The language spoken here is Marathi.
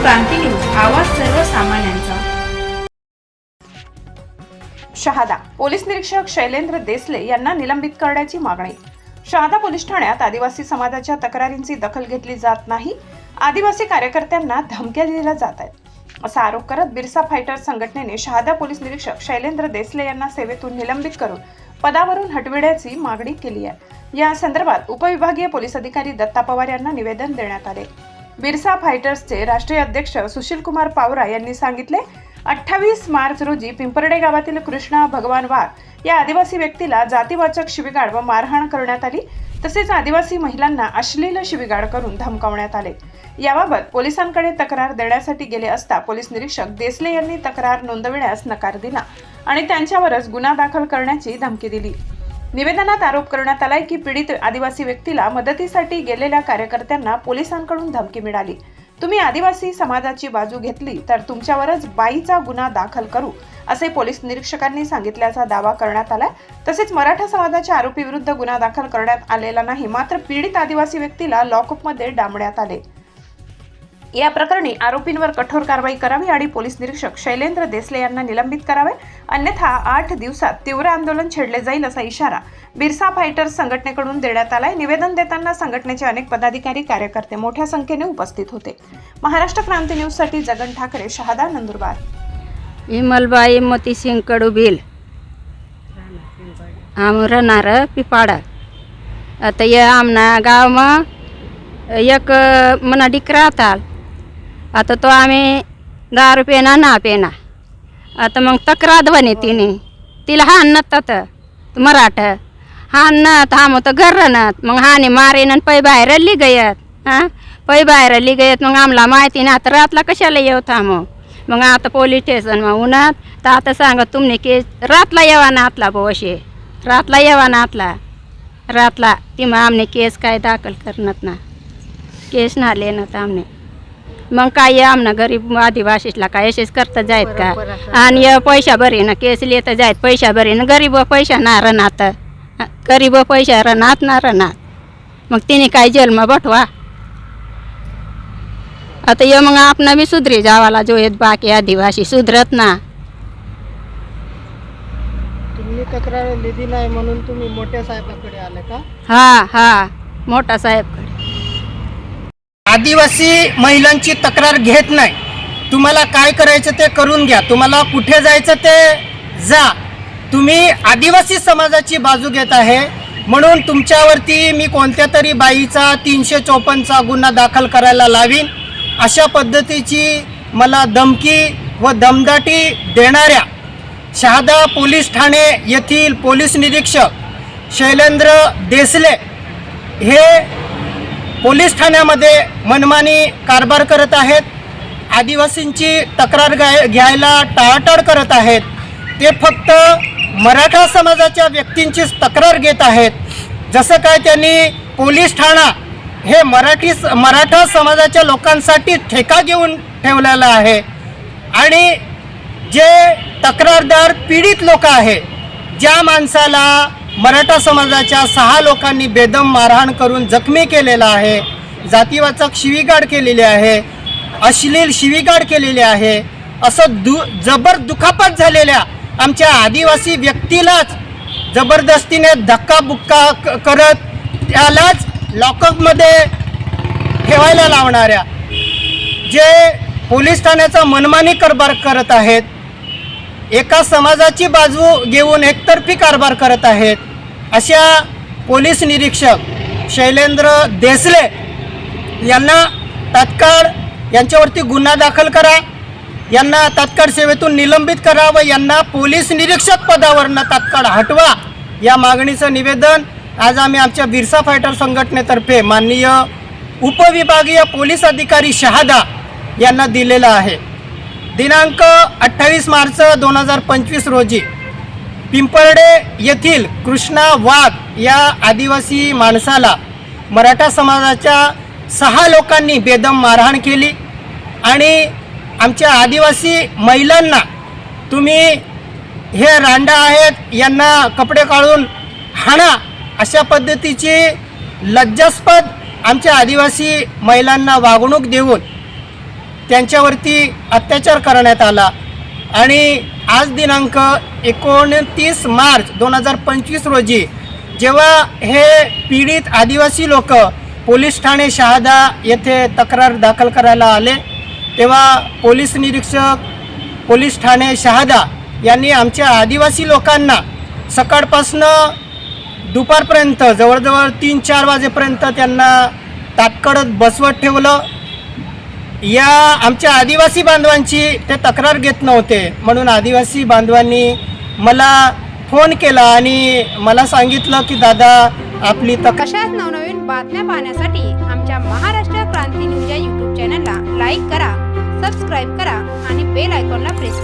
क्रांती न्यूज आवाज सर्वसामान्यांचा. शहादा पोलीस निरीक्षक शैलेंद्र देसले यांना निलंबित करण्याची मागणी. शहादा पोलीस ठाण्यात आदिवासी समाजाच्या तक्रारींची दखल घेतली जात नाही. आदिवासी कार्यकर्त्यांना धमक्या दिल्या जात आहेत. असा आरोप करत बिरसा फायटर संघटनेने शहादा पोलीस निरीक्षक शैलेंद्र देसले यांना सेवेतून निलंबित करून पदावरून हटविण्याची मागणी केली आहे. या संदर्भात उपविभागीय पोलीस अधिकारी दत्ता पवार यांना निवेदन देण्यात आले. बिरसा फायटर्सचे राष्ट्रीय अध्यक्ष सुशीलकुमार पावरा यांनी सांगितले अठ्ठावीस मार्च रोजी पिंपर्डे गावातील कृष्णा भगवान वाघ या आदिवासी व्यक्तीला जातीवाचक शिवीगाळ व मारहाण करण्यात आली. तसेच आदिवासी महिलांना अश्लील शिवीगाळ करून धमकावण्यात आले. याबाबत पोलिसांकडे तक्रार देण्यासाठी गेले असता पोलीस निरीक्षक देसले यांनी तक्रार नोंदविण्यास नकार दिला आणि त्यांच्यावरच गुन्हा दाखल करण्याची धमकी दिली. निवेदनात आरोप करण्यात आलाय की पीडित आदिवासी व्यक्तीला मदतीसाठी गेलेल्या कार्यकर्त्यांना पोलिसांकडून धमकी मिळाली. तुम्ही आदिवासी समाजाची बाजू घेतली तर तुमच्यावरच बाईचा गुन्हा दाखल करू असे पोलीस निरीक्षकांनी सांगितल्याचा दावा करण्यात आलाय. तसेच मराठा समाजाच्या आरोपीविरुद्ध गुन्हा दाखल करण्यात आलेला नाही मात्र पीडित आदिवासी व्यक्तीला लॉकअपमध्ये डांबण्यात आले. या प्रकरणी आरोपींवर कठोर कारवाई करावी आणि पोलीस निरीक्षक शैलेंद्र देसले यांना निलंबित करावे. अन्यथा आठ दिवसात तीव्र आंदोलन छेडले जाईल असा इशारा बिरसा फायटर्स संघटनेकडून देण्यात आलाय. निवेदन देताना संघटनेचे अनेक पदाधिकारी कार्यकर्ते मोठ्या संख्येने उपस्थित होते. महाराष्ट्र क्रांती न्यूजसाठी जगन ठाकरे शहादा नंदुरबार. विमलबाई मोतीसिंग कडुबिल. आम राहणार पिपाडा. आता या आमना गावमा एक मना डिकरा आता तो आम्ही दारू पेना ना पेना आता मग तक्रार बने तिने. तिला हा तर मराठ. हा नत हा मग घर राहणार मग हाने मारेन आणि पै बाहेर ली गयत. हां? पै बाहेर ली गयत. मग आम्हाला माहिती ना आता रातला कशाला येऊ थांबव मग आता पोलीस स्टेशन मग उन्हात. तर आता सांगा तुमने केस रातला येवा ना आतला भाऊ असे? रातला येवा ना आतला? रातला. ती मग आमने केस काय दाखल करणार ना? केस ना लेणं आमने. मग काय आमना गरीब आदिवासीला काय असेच करता जायत का? आणि हे पैसा बरे ना केस लिहिता जायत पैसा बरे ना गरीब पैसा ना रनात. गरीब पैसा रनात ना रनात. मग तिने काय जन्म बटवा? आता ये मग आपण बी सुधरी जावाला जो येत बाकी आदिवासी सुधरत ना. तुम्ही तक्रार लिहिली नाही म्हणून तुम्ही मोठ्या साहेबाकडे आले का? हा हा. मोठा साहेबकडे आदिवासी महिलांची तक्रार घेत नाही. तुम्हाला काय करायचं ते करून घ्या. तुम्हाला कुठे जायचं ते जा. तुम्ही आदिवासी समाजाची बाजू घेत आहे. म्हणून तुमच्यावरती मी कोणत्या तरी बाईचा तीनशे चोपन्नचा गुन्हा दाखल करायला लावीन. अशा पद्धतीची मला धमकी व दमदाटी देणाऱ्या शहादा पोलीस ठाणे येथील पोलीस निरीक्षक शैलेंद्र देसले हे पोलीस ठाण्यामध्ये मनमानी कारभार करत आहेत. आदिवासींची तक्रार गाय घ्यायला टाळाटाळ करत आहेत. ते फक्त मराठा समाजाच्या व्यक्तींचीच तक्रार घेत आहेत. जसं काय त्यांनी पोलीस ठाणा हे मराठी मराठा समाजाच्या लोकांसाठी ठेका घेऊन ठेवलेला आहे. आणि जे तक्रारदार पीडित लोक आहे ज्या माणसाला मराठा समाजाच्या सहा लोकांनी बेदम मारहाण करून जखमी केलेला आहे. जातीवाचक शिवीगाड केलेली आहे. अश्लील शिवीगाड केलेली आहे. असं दु जबर दुखापत झालेल्या आमच्या आदिवासी व्यक्तीलाच जबरदस्तीने धक्काबुक्का क- करत त्यालाच लॉकअपमध्ये ठेवायला लावणाऱ्या जे पोलीस ठाण्याचा मनमानी कारभार करत आहेत एका समाजाची बाजू घेऊन एकतर्फी कारभार करत आहेत अशा पोलीस निरीक्षक शैलेंद्र देसले यांना तात्काळ यांच्यावरती गुन्हा दाखल करा. यांना तात्काळ सेवेतून निलंबित करा व यांना पोलीस निरीक्षक पदावरनं तात्काळ हटवा या मागणीचं निवेदन आज आम्ही आमच्या बिरसा फायटर संघटनेतर्फे माननीय उपविभागीय पोलीस अधिकारी शहादा यांना दिलेलं आहे. दिनांक अठ्ठावीस मार्च दोन हजार पंचवीस रोजी पिंपर्डे येथील कृष्णा वाघ या आदिवासी माणसाला मराठा समाजाच्या सहा लोकांनी बेदम मारहाण केली आणि आमच्या आदिवासी महिलांना तुम्ही हे रांडा आहेत यांना कपडे काढून हाणा अशा पद्धतीची लज्जास्पद आमच्या आदिवासी महिलांना वागणूक देऊन त्यांच्यावरती अत्याचार करण्यात आला. आणि आज दिनांक एकोणतीस मार्च दोन हजार पंचवीस रोजी जेव्हा हे पीडित आदिवासी लोक पोलीस ठाणे शहादा येथे तक्रार दाखल करायला आले तेव्हा पोलीस निरीक्षक पोलीस ठाणे शहादा यांनी आमच्या आदिवासी लोकांना सकाळपासनं दुपारपर्यंत जवळजवळ तीन चार वाजेपर्यंत त्यांना तात्कडत बसवत ठेवलं. या आमच्या आदिवासी बांधवांची ते तक्रार घेत नव्हते. म्हणून आदिवासी बांधवांनी मला फोन केला आणि मला सांगितलं की दादा आपली तक्रार कशात नवनवीन बातम्या पाहण्यासाठी आमच्या महाराष्ट्र क्रांती न्यूज या यूट्यूब चॅनलला लाईक करा सबस्क्राईब करा आणि बेल आयकॉनला प्रेस करा